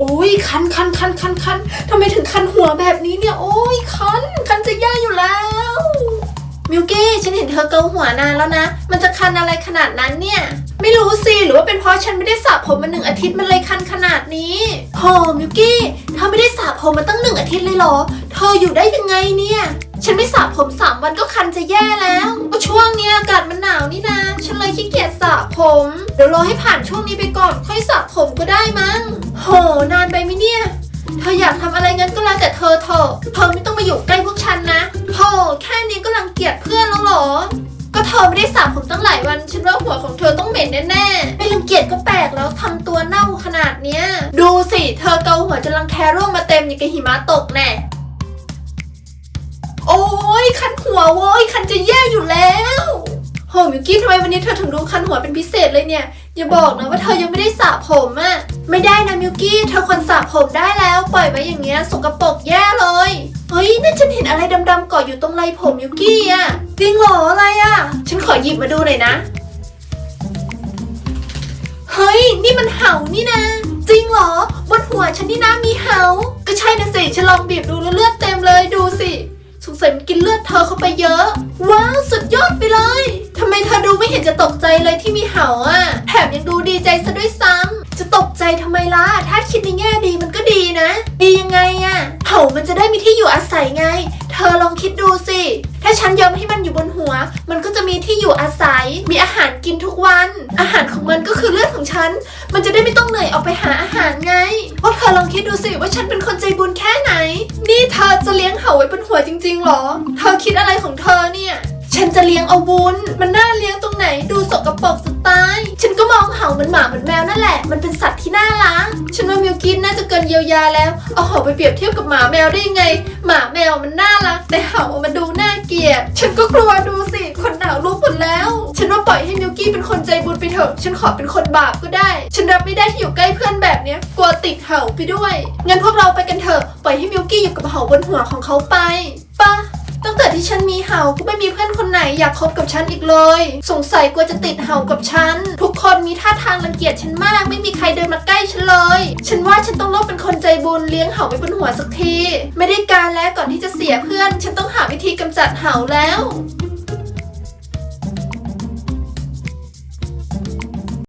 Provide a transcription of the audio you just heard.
โอ้ยคันคันคันคันคันทำไมถึงคันหัวแบบนี้เนี่ย โอ้ยคันคันจะแย่อยู่แล้วมิวกี้ฉันเห็นเธอเกาหัวนานแล้วนะ มันจะคันอะไรขนาดนั้นเนี่ย ไม่รู้สิ หรือว่าเป็นเพราะฉันไม่ได้สระผมมาหนึ่งอาทิตย์มันเลยคันขนาดนี้โหมิวกี้เธอไม่ได้สระผมมาตั้งหนึ่งอาทิตย์เลยเหรอ เธออยู่ได้ยังไงเนี่ย ฉันไม่สระผมสาม วันก็คันจะแย่แล้วก็ช่วงเนี้ยอากาศมันหนาวนี่นะ ฉันเลยขี้เกียจสระผม เดี๋ยวรอให้ผ่านช่วงนี้ไปก่อน ค่อยสระผมก็ได้มั้ง โห นานไปไหมเนี่ย เธออยากทำอะไรงั้นก็แล้วแต่เธอเถอะ เธอไม่ต้องมาอยู่ใกล้พวกฉันนะโธ่แค่นี้ก็รังเกียจเพื่อนแล้วเหรอ ก็เธอไม่ได้สระผมตั้งหลายวัน ฉันว่าหัวของเธอต้องเหม็นแน่ๆ ไม่รังเกียจก็แปลกแล้วทำตัวเน่าขนาดเนี้ย ดูสิ เธอเกาหัวจนรังแคร่วงมาเต็มอย่างกับหิมะตกแน่ ยคันหัวโว้ยคันจะแย่อยู่แล้วโหมิวกี้ทำไมวันนี้เธอถึงดูคันหัวเป็นพิเศษเลยเนี่ย อย่าบอกนะว่าเธอยังไม่ได้สระผมอะไม่ได้นะมิวกี้เธอควรสระผมได้แล้ว ปล่อยไว้อย่างเงี้ยสกปรกแย่เลยเฮ้ยนั่นฉันเห็นอะไรดำๆเกาะอยู่ตรงไรผมมิวกี้อะจริงเหรออะไรอะฉันขอหยิบมาดูหน่อยนะเฮ้ย นี่มันเห่านี่นะ จริงเหรอบนหัวฉันนี่นะมีเห่าก็ใช่นะสิฉันลองบีบดูแล้วเลือดเต็มเลยดูสิ สงสัยมันกินเลือดเธอเข้าไปเยอะ ว้าวสุดยอดไปเลยทำไมเธอดูไม่เห็นจะตกใจเลยที่มีเห่าอะ แถมยังดูดีใจซะด้วยซ้ำจะตกใจทำไมล่ะ ถ้าคิดในแง่ดีมันก็ดีนะ ดียังไงอะ เห่ามันจะได้มีที่อยู่อาศัยไง เธอลองคิดดูสิ ถ้าฉันยอมให้มันอยู่บนหัว มันก็จะมีที่อยู่อาศัย มีอาหารกินทุกวัน อาหารของมันก็คือเลือดของฉัน มันจะได้ไม่ต้องเหนื่อยออกไปหาอาหารไงพวกเธอลองคิดดูสิว่าฉันเป็นคนใจบุญแค่ไหน นี่เธอจะเลี้ยงเห่าไว้บนหัวจริงๆหรอ เธอคิดอะไรของเธอเนี่ย ฉันจะเลี้ยงเอาวุ้น มันน่าเลี้ยงตรงไหน ดูสกปรกจะตาย ฉันก็มองเห่าเหมือนหมาเหมือนแมวนั่นแหละ มันเป็นสัตว์ที่น่ารัก ฉันว่ามิวกินน่าจะเกินเยียวยาแล้ว เอาเห่าไปเปรียบเทียบกับหมาแมวได้ยังไง หมาแมวมันน่ารัก แต่เห่ามันดูน่าเกลียด ฉันก็กลัวดูสิ แล้ว ฉันว่าปล่อยให้มิวกี้เป็นคนใจบุญไปเถอะ ฉันขอเป็นคนบาปก็ได้ ฉันรับไม่ได้ที่อยู่ใกล้เพื่อนแบบเนี้ยกลัวติดเห่าไปด้วย งั้นพวกเราไปกันเถอะ ปล่อยให้มิวกี้อยู่กับเห่าบนหัวของเขาไปปะตั้งแต่ที่ฉันมีเห่าก็ไม่มีเพื่อนคนไหนอยากคบกับฉันอีกเลย สงสัยกลัวจะติดเห่ากับฉัน ทุกคนมีท่าทางรังเกียจฉันมาก ไม่มีใครเดินมาใกล้ฉันเลย ฉันว่าฉันต้องเลิกเป็นคนใจบุญเลี้ยงเห่าไว้บนหัวสักที ไม่ได้การแล้วก่อนที่จะเสียเพื่อน ฉันต้องหาวิธีกำจัดเห่าแล้ว